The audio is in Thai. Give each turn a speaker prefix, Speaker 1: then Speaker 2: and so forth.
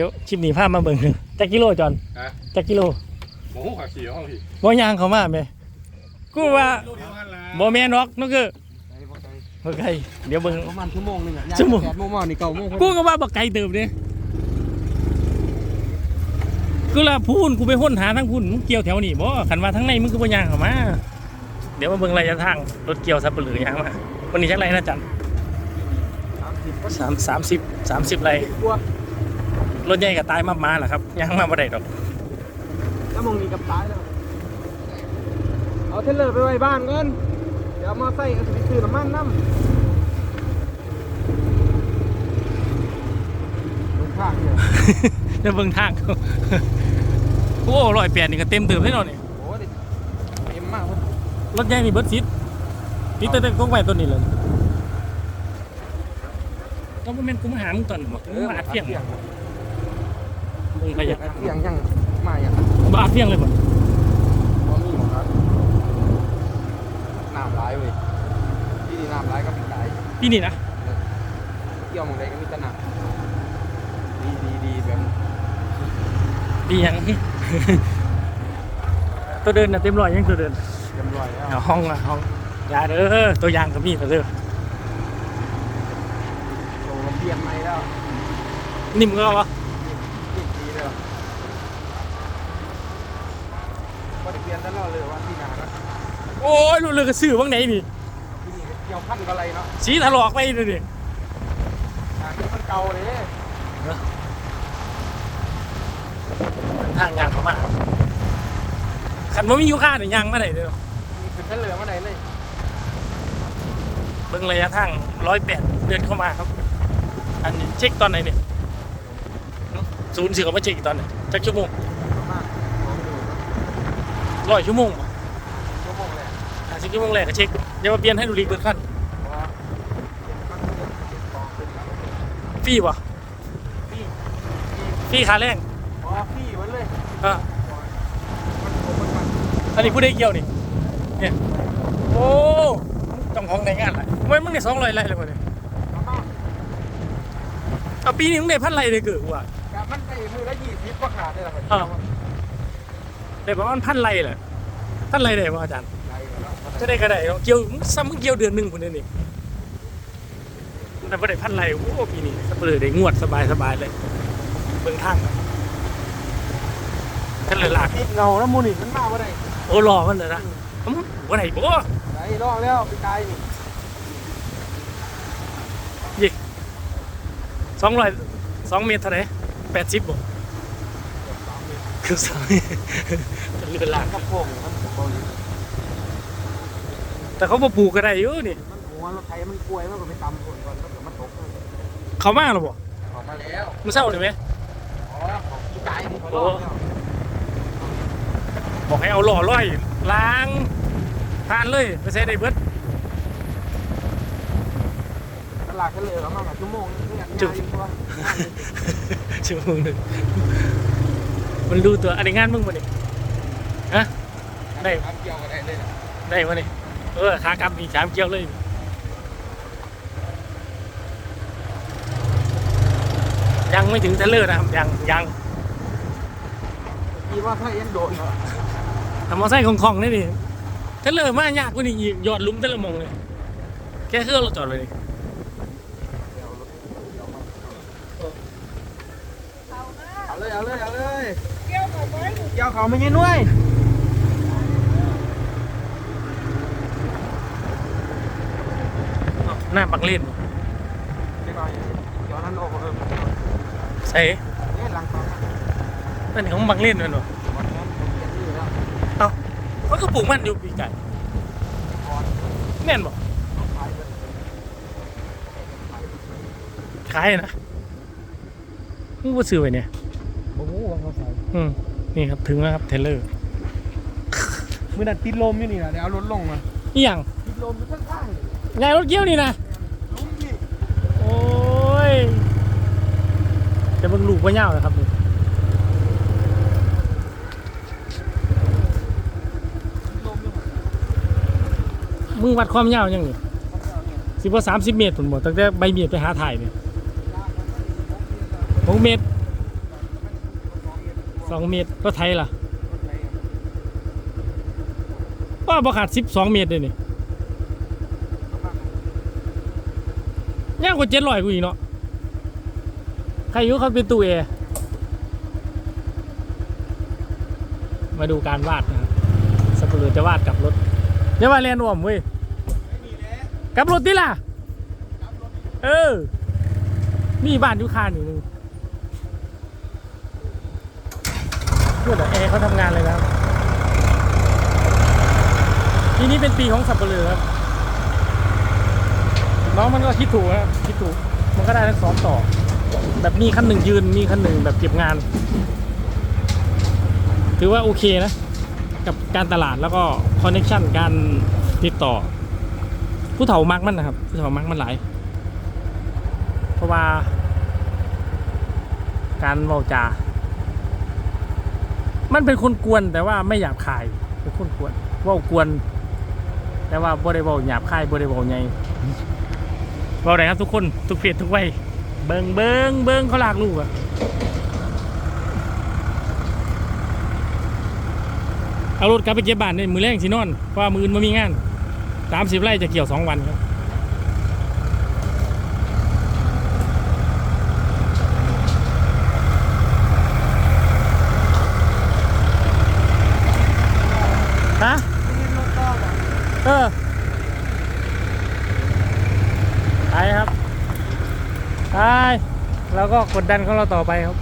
Speaker 1: ดี๋ยวคลิปนี้พามาเบิ่งจักกิโลจอน
Speaker 2: ฮะ
Speaker 1: จักกิโล
Speaker 2: โอ้โหขาขี่ห้องพี่
Speaker 1: บ่ย่างเข้ามาแม่กูว่าบ่แม่นหรอกนั่นคือบ่ไกลเดี๋ยวเบิ่ง
Speaker 3: ประมาณชั่วโมงหนึงอะ
Speaker 1: ชั่วโมง
Speaker 3: แปดโมงมานี่เก้าโมง
Speaker 1: กูก็ว่าบ่ไกลเติบเด้กูละพูนกูไปห้นหาทั้งพูนมึงเกี่ยวแถวนี้บ่คันว่าทั้งในมึงก็บ่ย่างเข้ามา เดี๋ยวมาเบิ่งระยะทางรถเกี่ยวสับปะเหลือย่างมาวันนี้จักไรนะจันสามสามสิบสามสิบไร
Speaker 3: กลัว
Speaker 1: รถใหญ่ก็ตายมามาแหละครับย่างมาบ่ได้ดอก
Speaker 3: ชั่วโมงนี้กับตายแล้วเอาเทรลเลอร์ไปไว้บ้านก่อนเดี๋ยวเอามาใส่เอาไปซื้อน้ำมันน้ำลงข้างเนี่ย
Speaker 1: เดี๋ยวเบิ่งทางโอ้ร้อยแปดนี่ก็เต็มเติมแน่นอนนี่
Speaker 3: โอ้ดิเต็มมากเลย
Speaker 1: รถใหญ่นี่เบิดซิดติดแต่กงไว้ตัวนี้เลยก็บ่แม่นกูมาหามึงตอนบอกมึงมาอัดเพียง มึงก็อยาก
Speaker 3: เสียงยังมาอย่าง
Speaker 1: บ่อัดเพียงเลยบ่
Speaker 3: บ่มีหมดครับน้ำร้ายเว้ยที่นี่น้ำร้ายก็เป็นตาย
Speaker 1: พี่นี่นะ
Speaker 3: เกี่ยวหมองใดก็มีแต่น้ำดีดีดีแบบ
Speaker 1: ดีหยังตัวเดินน่ะเต็มร้อยยังตัวเดิน
Speaker 3: เต็มร้อยแล้ว
Speaker 1: เอาห้องอะห้องอย่าเด้อตัวอย่างก็มีตัวเด้อ
Speaker 3: โตเปลี่ยนใหม่แล้ว
Speaker 1: นิ่มก็วะ
Speaker 3: ดีดีเลย ก็ได้เปลี่ยนตลอดเลยว่าที่นานะ
Speaker 1: โอ้ยรู้เลยก็ซื้อบ้างไหนนี่
Speaker 3: ที่นี่เกี่ยวพันกับอะไรเนาะ
Speaker 1: สีถลอกไปเลยดิ
Speaker 3: อ่าที่มันเก่าเลย
Speaker 1: ทางยางเข้ามาขันว่ามีอยู่ค่าเนี่ยยางมาไหนเด้อ
Speaker 3: มีขึ้นเฉลยมาไหนเลย
Speaker 1: เบิ่งระยะทางร้อยแปดเดินเข้ามาครับ อันนี้เช็คตอนไหนเนี่ยศูนย์สี่เขามาเช็คอีกตอนไหนจักชั่วโมง
Speaker 3: ประมาณสองชั่วโมง
Speaker 1: ร้อยชั่วโมงบ่
Speaker 3: ชั่วโมงแรก
Speaker 1: ห้าสิบชั่วโมงแรกก็เช็คเดี๋ยวมาเปลี่ยนให้ดูดีเบิดขั้น
Speaker 3: เพราะว่าเก็บมันเก็บกองขึ้นแล้ว
Speaker 1: ฟรีป่ะ
Speaker 3: พี่
Speaker 1: ฟรีค่าแรง
Speaker 3: เพราะว่าพี่มันเลย
Speaker 1: อ่า
Speaker 3: มันผมมันมัน
Speaker 1: อันนี้ผู้ได้เกี่ยวนี่เนี่ยโอ้ต้องของในงานอะไรไม่มึงได้สองร้อยไรเลยบ่เนี่ย
Speaker 3: ประมาณ
Speaker 1: เอาปีนี้มึงได้พันไรเลยเกิดว่ะ
Speaker 3: แบบมันไปมือละยี่สิบกว่าขาดเลยล่ะครับ
Speaker 1: อ่าได้ประมาณพันไรแหละ พันไรได้ป่ะอาจารย์
Speaker 3: ไรแล้ว
Speaker 1: จะได้ก็ได้เนาะเกี่ยวซ้ำมึงเกี่ยวเดือนหนึ่งคนเดียวนี่แต่พอได้พันไรโอ้ปีนี้สเปรย์ได้งวดสบายสบายเลยเบิ่งทางนะท่านเลยหลาก
Speaker 3: ติดเงาแล้วมูนี่มันมาว่าได
Speaker 1: โอ้รอมันเลยนะอืมวันไหนบ่
Speaker 3: ไหนลอกแล้วไปตายนี่
Speaker 1: สองร้อยสองเมตรเท่าไหร่แปดสิบบ่คือสองเมตรท่านเรือหลาก
Speaker 3: กระโปรงมัน เกาหลี
Speaker 1: แต่เขาบ่ปลูกก็ได้อยู่นี่
Speaker 3: มันหัวรถไถมันกล้วยมันก็ไปตำคนก่อนแล้วเดี๋ยวมันตกเลย
Speaker 1: เขามาหรอบ่
Speaker 3: ออกมาแล้ว
Speaker 1: มึงเศร้าเลยไหม
Speaker 3: อ๋อของพี่ตายนี่เขาลอกแล้ว
Speaker 1: บอกให้เอาหล่อร้อยล้างทานเลยไปใช้ได้เบิด
Speaker 3: ตลาดก็เลยเอามาแบบชั่วโมงนึงเนี่ย
Speaker 1: จุ๊บ
Speaker 3: ง่ายกว่า
Speaker 1: ชั่วโมงหนึ่งมันดูตัวอันนี้งานมึงมาดิฮะ ได้
Speaker 3: ครับเกี่ยวกันได้เลยนะ
Speaker 1: ได้มาดิเออขากลับมีสามเกี่ยวเลยยังไม่ถึงเทเลอร์นะครับยังยัง
Speaker 3: พี่ว่าถ้ายังโดนเหรอ
Speaker 1: ทำมอไซค์ของของนี่ดิเทเลอร์มากยากกว่านี้อีกหยอดหลุมเทเลอร์มองเลยแค่เครื่องเราจอดไว้ดิ
Speaker 3: เอาเลยเอาเลยเอาเลยเกี่ยวเขาไหมเกี่ยวเขาไม่ยินด้วย
Speaker 1: หน้าปักเล่น
Speaker 3: เดี๋ยวหน่อยเดี๋ยวนั้นออกเออ
Speaker 1: ใส่
Speaker 3: เนี่ยหลังตอนนั้น
Speaker 1: นั่นของปักเล่นมันวะ
Speaker 3: วันนั้นผมเปลี่ยนชื่อแล้ว
Speaker 1: มันก็ปลูกมันอยู่ปีไก่
Speaker 3: ก่อน
Speaker 1: แน่นบ่
Speaker 3: ต้องขายเป็น
Speaker 1: ขายนะมึงว่าซื้อไว้เนี่ย
Speaker 3: โอ้โหว่าเขาขาย
Speaker 1: อืมนี่ครับถึงแล้วครับเทเลอร์
Speaker 3: มือดัดติดลมอยู่นี่นะเดี๋ยวเอารถลงมา
Speaker 1: นี่ยัง
Speaker 3: ติดลมอยู่ข้างๆเลย
Speaker 1: ยายรถเกี้ยวนี่นะ
Speaker 3: ลุงพี่
Speaker 1: โอ้ย จะเบิ่งลูกว่าเงาวนะครับนี่
Speaker 3: มึ
Speaker 1: งวัดความยาวยังนี่สิบว่าสามสิบเมตรผมบอกตั้งแต่ใบเมียดไปหาถ่ายเนี่ยหกเมตรสองเมตรรถไทยล่ะว่าบ่ขาดสิบสองเมตรเลยนี่ย่างกว่าเจ็ดร้อยกูอีกเนาะ ใครยุเขาเป็นตู้เอมาดูการวาดนะครับสปรูจะวาดกับรถอย่าว่าเรียนรวมเว้ยกับรถดิล่ะ เออ มีบ้านอยู่ข้างอยู่นึงเพื่อนแอร์เขาทำงานเลยนะครับปีนี้เป็นปีของสับปะเลอครับน้องมันก็คิดถูกครับคิดถูกมันก็ได้ทั้งสองต่อ แบบมีคันหนึ่งยืนมีคันหนึ่งแบบเก็บงาน ถือว่าโอเคนะ กับการตลาดแล้วก็คอนเน็ชันการติดต่อ ผู้เฒ่ามักมันนะครับ ผู้เฒ่ามักมันหลาย เพราะว่า การเว้าจา มันเป็นคนกวนแต่ว่าไม่หยาบคายเป็นคนกวนว้ากวน แต่ว่าบ่ได้เว้าหยาบคายบ่ได้เว้าใหญ่เว้าได้ครับทุกคนทุกเพศทุกวัย เบิงเบิงเบิงเขาลากลูกอะเอารถกลับไปเก็บบ้านในมือแรงสินอนเพราะว่ามืออื่นมามีงานสามสิบไร่จะเกี่ยวสองวันครับฮะ เออ ไปครับไปแล้วก็กดดันของเราต่อไปครับ